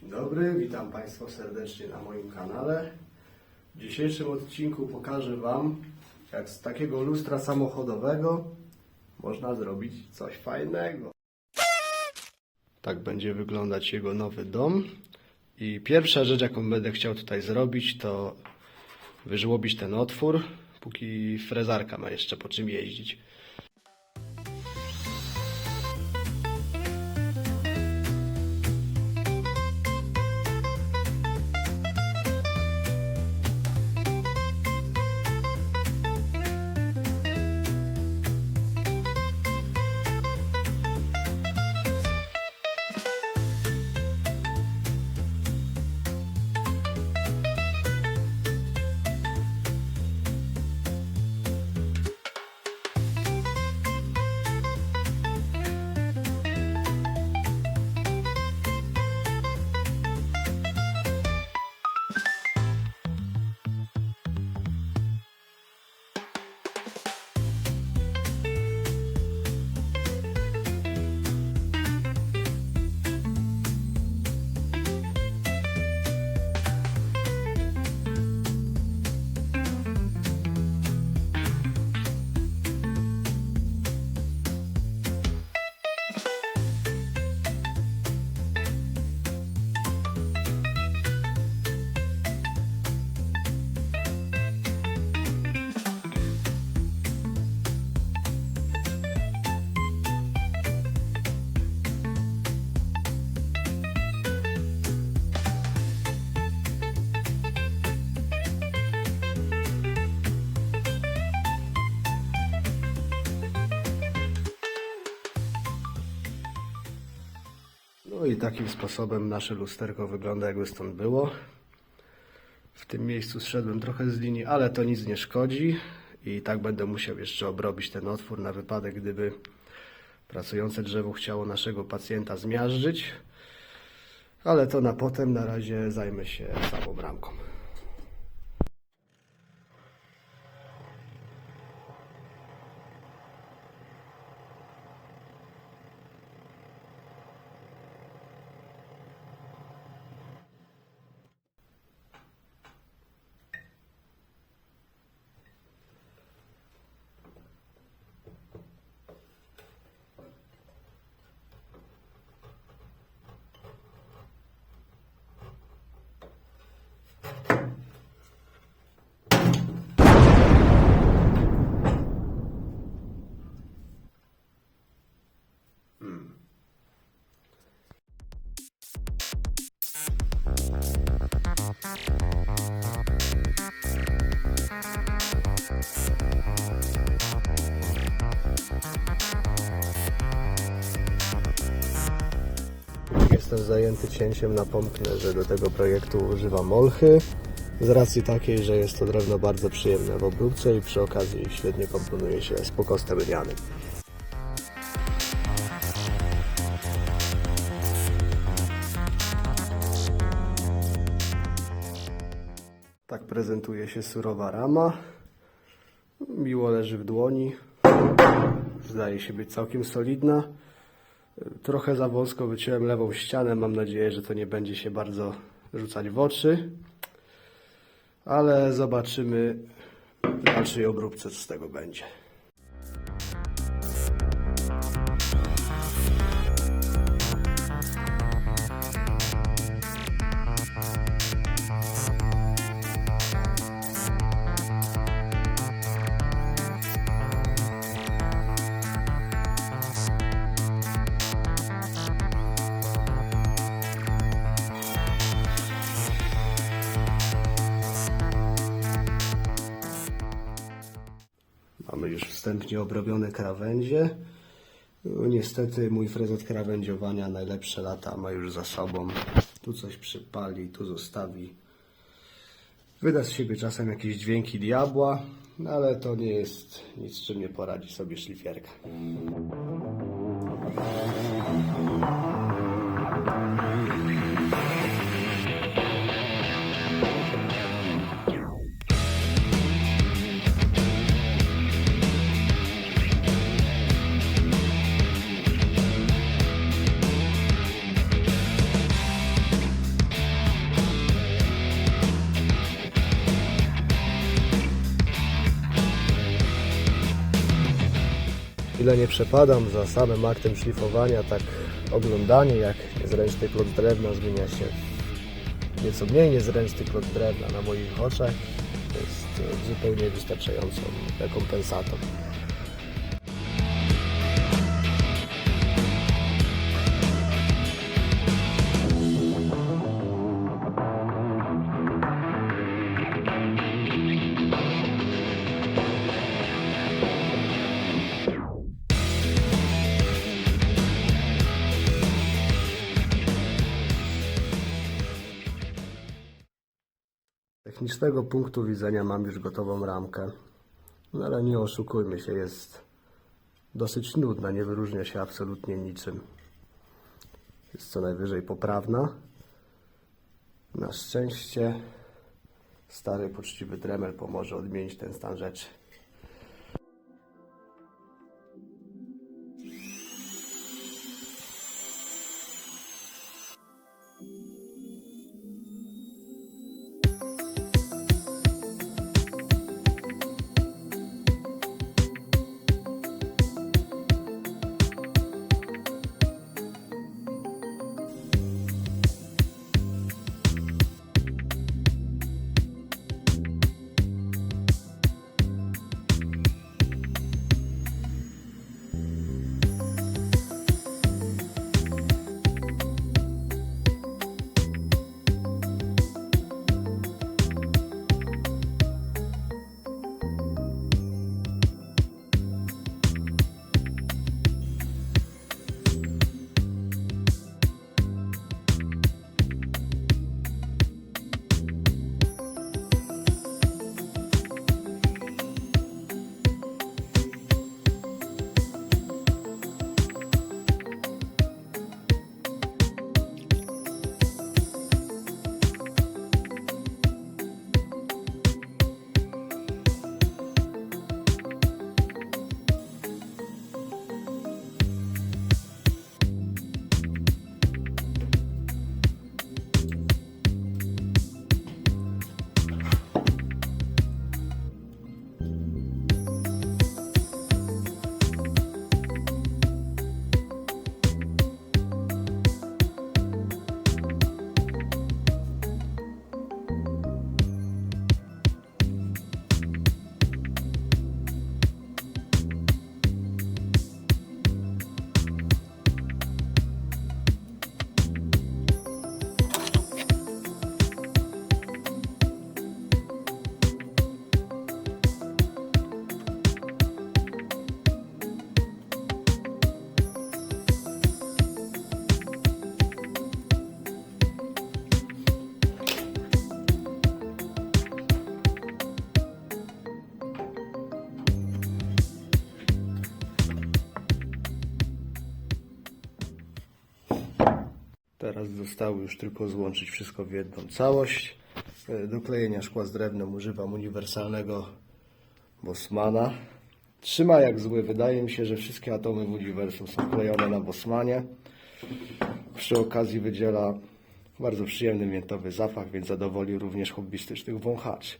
Dzień dobry, witam Państwa serdecznie na moim kanale. W dzisiejszym odcinku pokażę Wam, jak z takiego lustra samochodowego można zrobić coś fajnego. Tak będzie wyglądać jego nowy dom. I pierwsza rzecz, jaką będę chciał tutaj zrobić, to wyżłobić ten otwór, póki frezarka ma jeszcze po czym jeździć. No i takim sposobem nasze lusterko wygląda, jakby stąd było. W tym miejscu zszedłem trochę z linii, ale to nic nie szkodzi. I tak będę musiał jeszcze obrobić ten otwór na wypadek, gdyby pracujące drzewo chciało naszego pacjenta zmiażdżyć. Ale to na potem, na razie zajmę się samą ramką. Jestem zajęty cięciem, napomknę, że do tego projektu używam molchy. Z racji takiej, że jest to drewno bardzo przyjemne w obróbce i przy okazji świetnie komponuje się z pokostem. Tak prezentuje się surowa rama. Miło leży w dłoni. Zdaje się być całkiem solidna. Trochę za wąsko wyciąłem lewą ścianę. Mam nadzieję, że to nie będzie się bardzo rzucać w oczy. Ale zobaczymy w dalszej obróbce, co z tego będzie. Wstępnie obrobione krawędzie. No, Niestety mój frezet krawędziowania najlepsze lata ma już za sobą. Tu coś przypali, tu zostawi. Wyda z siebie czasem jakieś dźwięki diabła, no ale to nie jest nic, czym nie poradzi sobie szlifierka. Chwilę nie przepadam za samym aktem szlifowania, tak oglądanie jak niezręczny plot drewna zmienia się nieco mniej niezręczny plot drewna na moich oczach. Jest zupełnie wystarczającą rekompensatą. Z technicznego punktu widzenia mam już gotową ramkę, no ale nie oszukujmy się, jest dosyć nudna, nie wyróżnia się absolutnie niczym. Jest co najwyżej poprawna. Na szczęście stary, poczciwy Dremel pomoże odmienić ten stan rzeczy. Teraz zostało już tylko złączyć wszystko w jedną całość. E, Do klejenia szkła z drewnem używam uniwersalnego Bosmana. Trzyma jak zły. Wydaje mi się, że wszystkie atomy w uniwersum są klejone na Bosmanie. Przy okazji wydziela bardzo przyjemny miętowy zapach, więc zadowoli również hobbystycznych wąchaczy.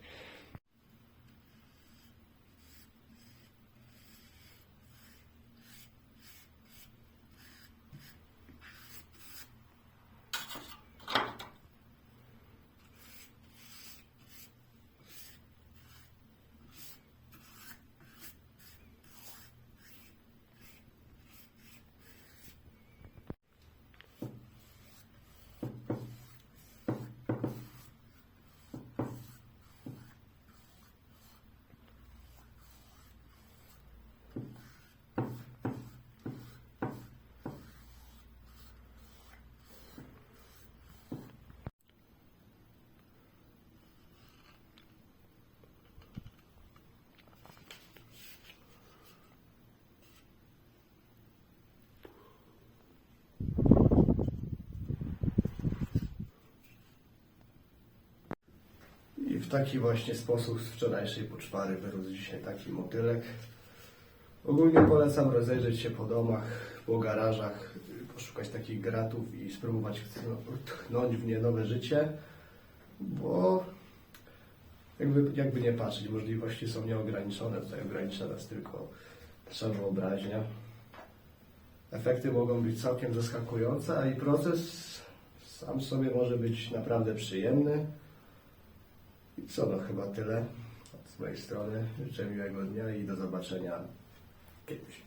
I w taki właśnie sposób z wczorajszej poczwary wyrósł dzisiaj taki motylek. Ogólnie polecam rozejrzeć się po domach, po garażach, poszukać takich gratów i spróbować tchnąć w nie nowe życie, bo jakby, jakby nie patrzeć, możliwości są nieograniczone, tutaj ogranicza nas tylko nasza wyobraźnia. Efekty mogą być całkiem zaskakujące, a i proces sam sobie może być naprawdę przyjemny. I co, no chyba tyle z mojej strony. Życzę miłego dnia i do zobaczenia kiedyś.